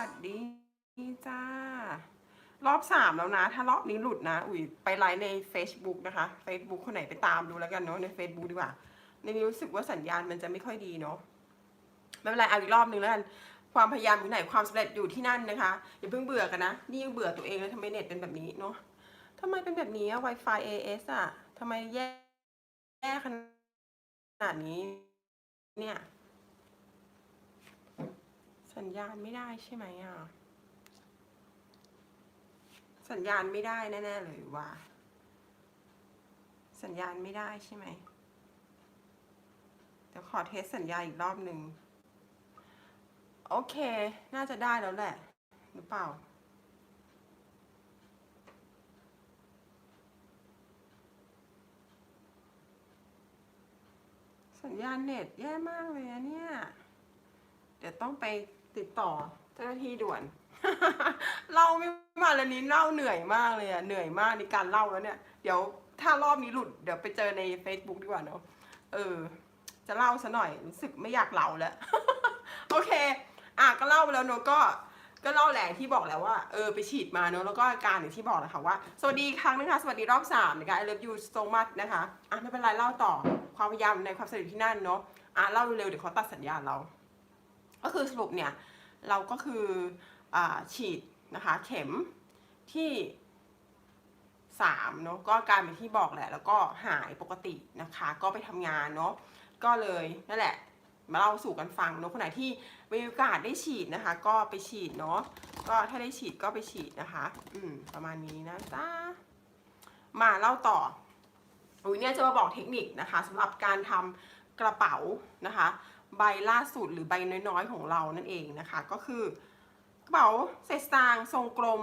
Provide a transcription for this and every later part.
วัสดีจ้า รอบสามแล้วนะ ถ้ารอบนี้หลุดนะ อุ๋ยไปไลฟ์ใน Facebook นะคะ Facebook คนไหนไปตามดูแล้วกันเนาะใน Facebook ดีกว่า ในนี้รู้สึกว่าสัญญาณมันจะไม่ค่อยดีเนาะไม่เป็นไรเอาอีกรอบนึงแล้วกันความพยายามอยู่ไหนความสำเร็จอยู่ที่นั่นนะคะอย่าเพิ่งเบื่อกันนะนี่ยังเบื่อตัวเองเลยทำไมเน็ตเป็นแบบนี้เนาะทำไมเป็นแบบนี้อะ Wi-Fi AS อะทำไมแย่แย่ขนาดนี้เนี่ย สัญญาณไม่ได้ใช่ไหมอะ สัญญาณไม่ได้แน่ๆเลยว่า สัญญาณไม่ได้ใช่ไหมเดี๋ยวขอเทสสัญญาอีกรอบหนึ่ง โอเค น่าจะได้แล้วแหละ หรือเปล่าสัญญาณเน็ตแย่มากเลยอะเนี่ย เดี๋ยวต้องไป ติดต่อเจ้าหน้าที่ด่วน เล่าไม่มาแล้วนี้เล่าเหนื่อยมากเลยอะเหนื่อยมากในการเล่าแล้วเนี่ย เดี๋ยวถ้ารอบนี้หลุดเดี๋ยวไปเจอใน Facebook ดีกว่าเนาะเออ จะเล่าซะหน่อยรู้สึกไม่อยากเล่าแล้ว โอเค อะก็เล่าไปแล้วเนอะก็ก็เล่าแหละที่บอกแล้วว่าเออไปฉีดมาเนอะแล้วก็อาการอย่างที่บอกนะคะว่า สวัสดีอีกครั้งนะคะสวัสดีรอบสามนะคะ I love you so much นะคะ อะ ไม่เป็นไรเล่าต่อความพยายามในความสำเร็จที่นั่นเนาะอะ เล่าเร็วๆเดี๋ยวเขาตัดสัญญาณเรา ก็คือสรุปเนี่ยเราก็คืออฉีดนะคะเข็มที่สามเนาะก็การเป็นที่บอกแหละ แล้วก็หายปกตินะคะ ก็ไปทำงานเนาะก็เลยนั่นแหละมาเล่าสู่กันฟังเนาะคนไหนที่มีโอกาสได้ฉีดนะคะ ก็ไปฉีดเนาะก็ถ้าได้ฉีดก็ไปฉีดนะคะ อืมประมาณนี้นะจ๊ะมาเล่าต่ออุ้ยเนี่ยจะมาบอกเทคนิคนะคะสำหรับการทำกระเป๋านะคะ ใบล่าสุดหรือใบน้อยๆของเรานั่นเองนะคะ ก็คือกระเป๋าเศษสตางทรงกลม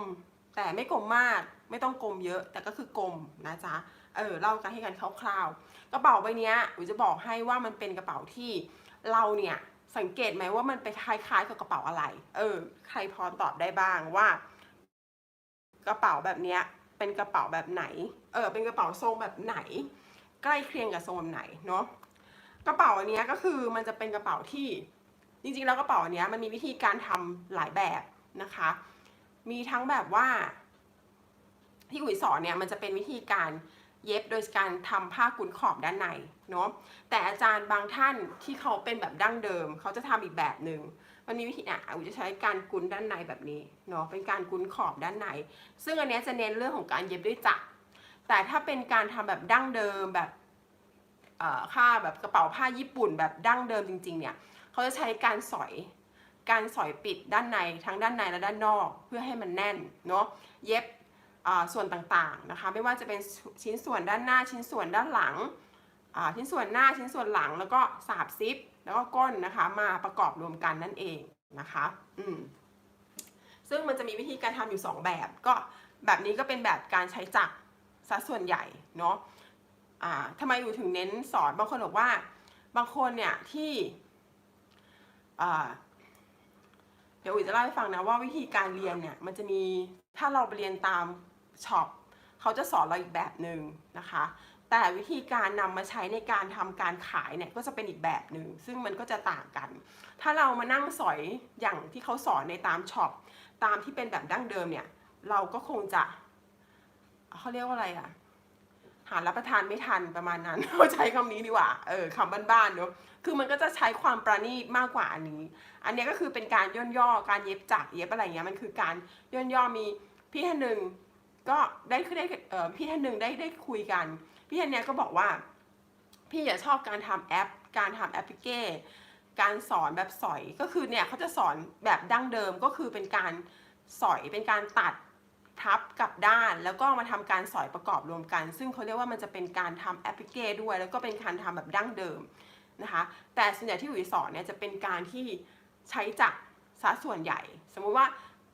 แต่ไม่กลมมาก ไม่ต้องกลมเยอะ แต่ก็คือกลมนะจ๊ะเออเล่ากันให้กันคร่าวๆกระเป๋าใบนี้อุ๋จะบอกให้ว่ามันเป็นกระเป๋าที่เราเนี่ยสังเกตไหมว่ามันไปคล้ายๆกับกระเป๋าอะไร เออ ใครพอตอบได้บ้างว่า กระเป๋าแบบเนี้ยเป็นกระเป๋าแบบไหน เออ เป็นกระเป๋าทรงแบบไหน ใกล้เคียงกับทรงแบบไหนเนาะ กระเป๋าอันเนี้ยก็คือมันจะเป็นกระเป๋าที่จริงๆแล้วกระเป๋าอันเนี้ยมันมีวิธีการทำหลายแบบนะคะ มีทั้งแบบว่าที่อุ๋ยสอนเนี่ยมันจะเป็นวิธีการเย็บโดยการทำผ้ากุนขอบด้านในเนาะแต่อาจารย์บางท่านที่เขาเป็นแบบดั้งเดิม เขาจะทำอีกแบบหนึ่งมันมีวิธีอะอุ๋ยจะใช้การกุนด้านในแบบนี้เนาะเป็นการกุนขอบด้านใน ซึ่งอันนี้จะเน้นเรื่องของการเย็บด้วยจักรแต่ถ้าเป็นการทำแบบดั้งเดิมแบบ ค่าแบบกระเป๋าผ้าญี่ปุ่นแบบดั้งเดิมจริงๆเนี่ยเขาจะใช้การสอยการสอยปิดด้านในทั้งด้านในและด้านนอกเพื่อให้มันแน่นเนาะเย็บส่วนต่างๆนะคะไม่ว่าจะเป็นชิ้นส่วนด้านหน้าชิ้นส่วนด้านหลังชิ้นส่วนหน้าชิ้นส่วนหลังแล้วก็สาบซิปแล้วก็ก้นนะคะมาประกอบรวมกันนั่นเองนะคะอืมซึ่งมันจะมีวิธีการทำอยู่ 2 แบบ ก็แบบนี้ก็เป็นแบบการใช้จักรซะส่วนใหญ่เนาะ ทำไมอยู่ถึงเน้นสอนบางคนบอกว่า บางคนเนี่ยที่เดี๋ยวอุ๋ยจะเล่าให้ฟังนะว่าวิธีการเรียนเนี่ยมันจะมีถ้าเราไปเรียนตามช็อปเขาจะสอนเราอีกแบบหนึ่งนะคะ แต่วิธีการนำมาใช้ในการทำการขายเนี่ยก็จะเป็นอีกแบบหนึ่งซึ่งมันก็จะต่างกัน ถ้าเรามานั่งสอยอย่างที่เขาสอนในตามช็อปตามที่เป็นแบบดั้งเดิมเนี่ยเราก็คงจะเขาเรียกว่าอะไรอะ หารับประทานไม่ทันประมาณนั้นเราใช้คำนี้ดีกว่าเออคำบ้านๆเนอะคือมันก็จะใช้ความประณีตมากกว่าอันนี้ อันนี้ก็คือเป็นการย่นย่อการเย็บจักรเย็บอะไรเงี้ยมันคือการย่นย่อมีพี่ท่านหนึ่งก็ได้คือได้เออพี่ท่านหนึ่งได้ได้คุยกัน พี่ท่านเนี้ยก็บอกว่า พี่อย่าชอบการทำแอป การทำแอปพลิเคการสอนแบบสอยก็คือเนี่ยเขาจะสอนแบบดั้งเดิมก็คือเป็นการสอยเป็นการตัด ทับกับด้านแล้วก็มาทำการสอยประกอบรวมกัน ซึ่งเขาเรียกว่ามันจะเป็นการทำแอปพลิเคด้วย แล้วก็เป็นการทำแบบดั้งเดิมนะคะแต่ส่วนใหญ่ที่อุ๋ยสอนเนี่ยจะเป็นการที่ใช้จักรซะส่วนใหญ่ สมมุติว่า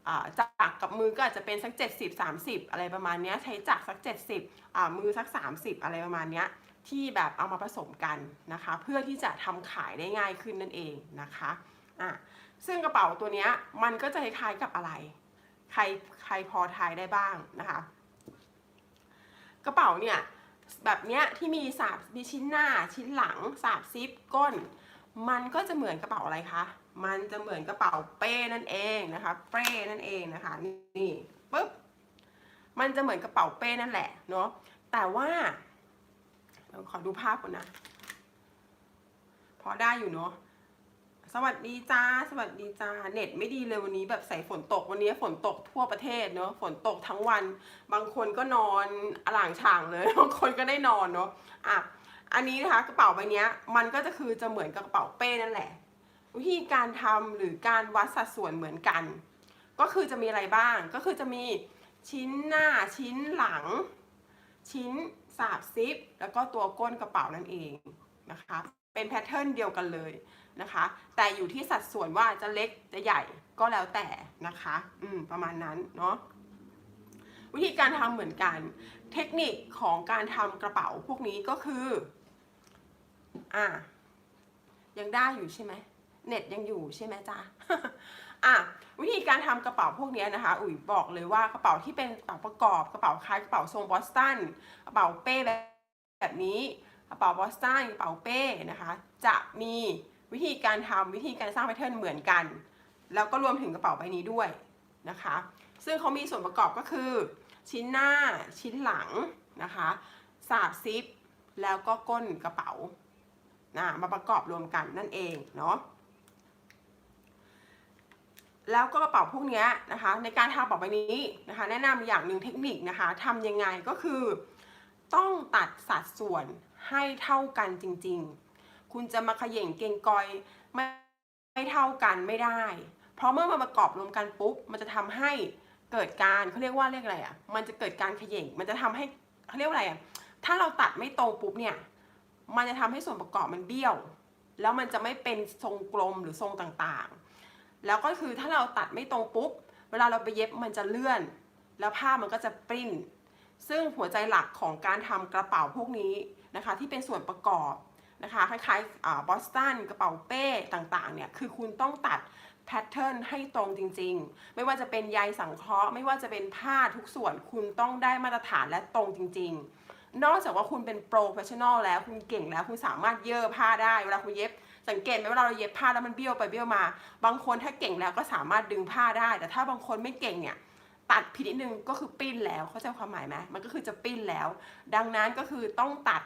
อ่าจักรกับมือก็อาจจะเป็นสัก 70 30 อะไรประมาณนี้ใช้จักรสัก 70อ่ามือสัก 30 อะไรประมาณนี้ที่แบบเอามาผสมกันนะคะ เพื่อที่จะทำขายได้ง่ายขึ้นนั่นเองนะคะอะซึ่งกระเป๋าตัวเนี้ยมันก็จะคล้ายๆกับอะไร ใครใครพอทายได้บ้างนะคะ กระเป๋าเนี่ยแบบเนี้ยที่มีสาบมีชิ้นหน้าชิ้นหลังสาบซิปก้น มันก็จะเหมือนกระเป๋าอะไรคะมันจะเหมือนกระเป๋าเป้นั่นเองนะคะ เป้นั่นเองนะคะนี่ปุ๊บมันจะเหมือนกระเป๋าเป้นั่นแหละเนาะแต่ว่าเราขอดูภาพก่อนนะ พอได้อยู่เนาะ สวัสดีจ้า สวัสดีจ้า เน็ตไม่ดีเลยวันนี้แบบใส่ฝนตกวันนี้ฝนตกทั่วประเทศเนาะฝนตกทั้งวัน บางคนก็นอนอล่างฉ่างเลยบางคนก็ได้นอนเนาะอะอันนี้นะคะกระเป๋าใบนี้มันก็จะคือจะเหมือนกับกระเป๋าเป้นั่นแหละ วิธีการทำหรือการวัดสัดส่วนเหมือนกัน ก็คือจะมีอะไรบ้างก็คือจะมีชิ้นหน้าชิ้นหลัง ชิ้นสาบซิปแล้วก็ตัวก้นกระเป๋านั่นเองนะคะ เป็นแพทเทิร์นเดียวกันเลย นะคะ แต่อยู่ที่สัดส่วนว่าจะเล็กจะใหญ่ก็แล้วแต่นะคะ อืมประมาณนั้นเนาะวิธีการทำเหมือนกัน เทคนิคของการทำกระเป๋าพวกนี้ก็คือ อะยังได้อยู่ใช่ไหมเน็ตยังอยู่ใช่ไหมจ๊ะอะวิธีการทำกระเป๋าพวกนี้นะคะ อุ๋ยบอกเลยว่ากระเป๋าที่เป็นกระเป๋าประกอบกระเป๋าคล้ายกระเป๋าทรงบอสตันกระเป๋าเป้แบบนี้กระเป๋าบอสตันกระเป๋าเป้นะคะ จะมี วิธีการทำวิธีการสร้างแพทเทิร์นเหมือนกัน แล้วก็รวมถึงกระเป๋าใบนี้ด้วยนะคะ ซึ่งเขามีส่วนประกอบก็คือ ชิ้นหน้าชิ้นหลังนะคะสาบซิปแล้วก็ก้นกระเป๋านะมาประกอบรวมกันนั่นเองเนาะแล้วก็กระเป๋าพวกนี้นะคะ ในการทำกระเป๋าใบนี้นะคะ แนะนำอย่างหนึ่งเทคนิคนะคะทำยังไงก็คือ ต้องตัดสัดส่วนให้เท่ากันจริง ๆ คุณจะมาขย่งเกงกอยไม่ไม่เท่ากันไม่ได้ เพราะเมื่อมาประกอบรวมกันปุ๊บมันจะทำให้เกิดการเขาเรียกว่าเรียกอะไรอะ มันจะเกิดการขย่งมันจะทำให้เขาเรียกว่าอะไรอะ ถ้าเราตัดไม่ตรงปุ๊บเนี่ย มันจะทำให้ส่วนประกอบมันเบี้ยว แล้วมันจะไม่เป็นทรงกลมหรือทรงต่างๆ แล้วก็คือถ้าเราตัดไม่ตรงปุ๊บ เวลาเราไปเย็บมันจะเลื่อน แล้วผ้ามันก็จะปริ้น ซึ่งหัวใจหลักของการทำกระเป๋าพวกนี้นะคะ ที่เป็นส่วนประกอบ นะคะคล้ายๆบอสตันกระเป๋าเป้ต่างๆเนี่ยคือคุณต้องตัดแพทเทิร์นให้ตรงจริงๆ ไม่ว่าจะเป็นใยสังเคราะห์ ไม่ว่าจะเป็นผ้าทุกส่วนคุณต้องได้มาตรฐานและตรงจริง ๆ นอกจากว่าคุณเป็นโปรเฟชชั่นอลแล้วคุณเก่งแล้วคุณสามารถเย่อผ้าได้เวลาคุณเย็บสังเกตไหมวลาเราเย็บผ้าแล้วมันเบี้ยวไปเบี้ยวมา บางคนถ้าเก่งแล้วก็สามารถดึงผ้าได้ แต่ถ้าบางคนไม่เก่งเนี่ยตัดผิดนิดนึงก็คือปิ้นแล้วเข้าใจความหมายไหมมันก็คือจะปิ้นแล้ว ดังนั้นก็คือต้องตัด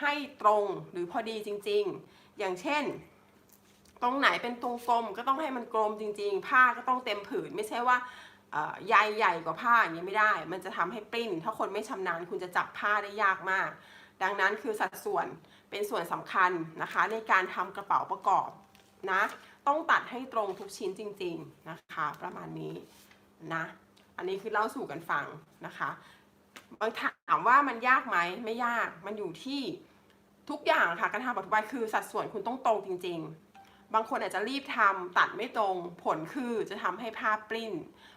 ให้ตรงหรือพอดีจริงๆ อย่างเช่น ตรงไหนเป็นตรงกลมก็ต้องให้มันกลมจริง ๆ ผ้าก็ต้องเต็มผืนไม่ใช่ว่าเอ่ใยใหญ่กว่าผ้าอย่างนี้ไม่ได้ มันจะทำให้ปริ้น ถ้าคนไม่ชำนาญคุณจะจับผ้าได้ยากมาก ดังนั้นคือสัดส่วนเป็นส่วนสำคัญนะคะ ในการทำกระเป๋าประกอบนะ ต้องตัดให้ตรงทุกชิ้นจริง ๆนะคะ ประมาณนี้นะ อันนี้คือเล่าสู่กันฟังนะคะ บางถามว่ามันยากไหมไม่ยากมันอยู่ที่ทุกอย่างค่ะการทำปัจจุบันคือสัดส่วนคุณต้องตรงจริง ๆ บางคนอาจจะรีบทำตัดไม่ตรง ผลคือจะทำให้ผ้าปริ้น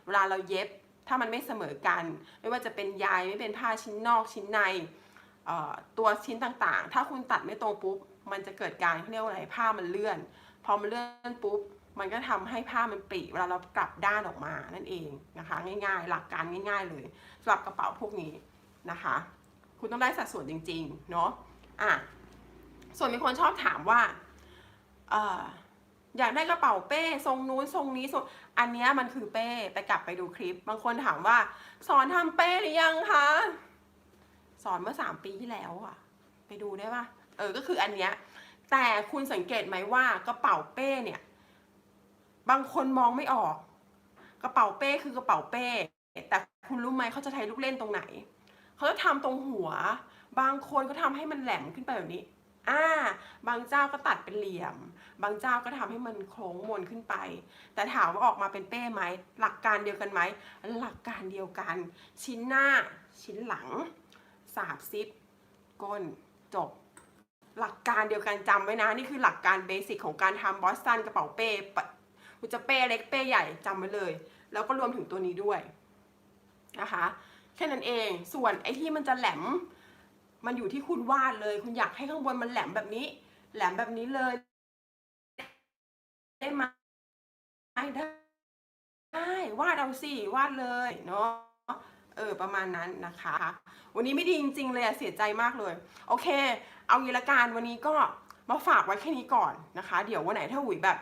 เวลาเราเย็บถ้ามันไม่เสมอกัน ไม่ว่าจะเป็นใยไม่เป็นผ้าชิ้นนอกชิ้นในตัวชิ้นต่างๆ ถ้าคุณตัดไม่ตรงปุ๊บ มันจะเกิดการเขาเรียกว่าอะไรผ้ามันเลื่อน พอมันเลื่อนปุ๊บ มันก็ทำให้ผ้ามันปริเวลาเรากลับด้านออกมานั่นเองนะคะ ง่ายๆ หลักการง่าย ๆ เลยสำหรับกระเป๋าพวกนี้นะคะ คุณต้องได้สัดส่วนจริงๆเนาะอะส่วนมีคนชอบถามว่าเอออยากได้กระเป๋าเป้ทรงนู้นทรงนี้ทรงอันนี้มันคือเป้ไปกลับไปดูคลิป บางคนถามว่า สอนทำเป้หรือยังคะสอนเมื่อสามปีที่แล้วอะไปดูได้ปะเออก็คืออันเนี้ยแต่คุณสังเกตไหมว่ากระเป๋าเป้เนี่ย บางคนมองไม่ออก กระเป๋าเป้คือกระเป๋าเป้ แต่คุณรู้ไหมเขาจะใช้ลูกเล่นตรงไหน เขาจะทำตรงหัว บางคนก็ทำให้มันแหลมขึ้นไปแบบนี้ อ่า บางเจ้าก็ตัดเป็นเหลี่ยม บางเจ้าก็ทำให้มันโค้งมนขึ้นไป แต่ถามว่าออกมาเป็นเป้ไหม หลักการเดียวกันไหม หลักการเดียวกัน ชิ้นหน้า ชิ้นหลัง สาบซิป ก้น จบหลักการเดียวกันจำไว้นะ นี่คือหลักการเบสิกของการทำบอสตันกระเป๋าเป้ปะ คุณจะเป้เล็กเป้ใหญ่จำไว้เลย แล้วก็รวมถึงตัวนี้ด้วยนะคะแค่นั้นเองส่วนไอ้ที่มันจะแหลม มันอยู่ที่คุณวาดเลย คุณอยากให้ข้างบนมันแหลมแบบนี้ แหลมแบบนี้เลย ได้ไหมได้ได้วาดเอาสิวาดเลยเนาะเออประมาณนั้นนะคะ วันนี้ไม่ดีจริงๆเลยอะเสียใจมากเลย โอเค เอางี้ละกันวันนี้ก็มาฝากไว้แค่นี้ก่อนนะคะ เดี๋ยววันไหนถ้าหุยแบบ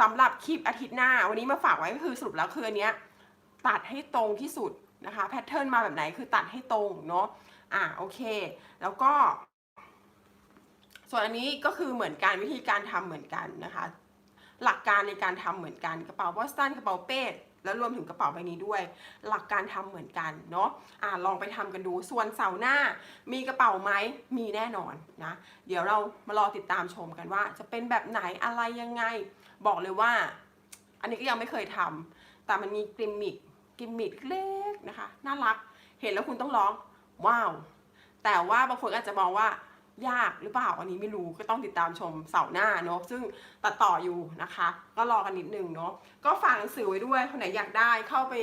สำหรับคลิปอาทิตย์หน้า วันนี้มาฝากไว้ก็คือสรุปแล้วคืออันเนี้ยตัดให้ตรงที่สุดนะคะแพทเทิร์นมาแบบไหนคือตัดให้ตรงเนาะอ่าโอเค แล้วก็ ส่วนอันนี้ก็คือเหมือนกันวิธีการทำเหมือนกันนะคะ หลักการในการทำเหมือนกันกระเป๋าบอสตันกระเป๋าเป้ แล้วรวมถึงกระเป๋าใบนี้ด้วย หลักการทำเหมือนกันเนาะอ่าลองไปทำกันดูส่วนเสาหน้า มีกระเป๋าไหมมีแน่นอนนะเดี๋ยวเรามารอติดตามชมกันว่า จะเป็นแบบไหนอะไรยังไง บอกเลยว่า อันนี้ก็ยังไม่เคยทำแต่มันมีกิมมิคกิมมิคเล็กนะคะน่ารัก เห็นแล้วคุณต้องร้องว้าวแต่ว่าบางคนอาจจะมองว่า ยากหรือเปล่าอันนี้ไม่รู้ก็ต้องติดตามชมเสาร์หน้าเนาะซึ่งตัดต่ออยู่นะคะ ก็รอกันนิดนึงเนาะก็ฝากหนังสือไว้ด้วยคนไหนอยากได้เข้าไป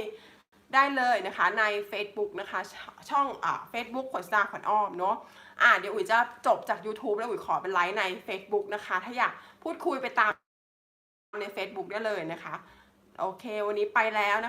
ได้เลยนะคะใน Facebook นะคะช่องอ่า Facebook ขวัญตาขวัญอ้อมเนาะอ่าเดี๋ยวอุ๋ยจะจบจาก YouTube แล้วอุ๋ยขอเป็นไลฟ์ใน Facebook นะคะ ถ้าอยากพูดคุยไปตามใน Facebook ได้เลยนะคะ โอเค วันนี้ไปแล้วนะคะ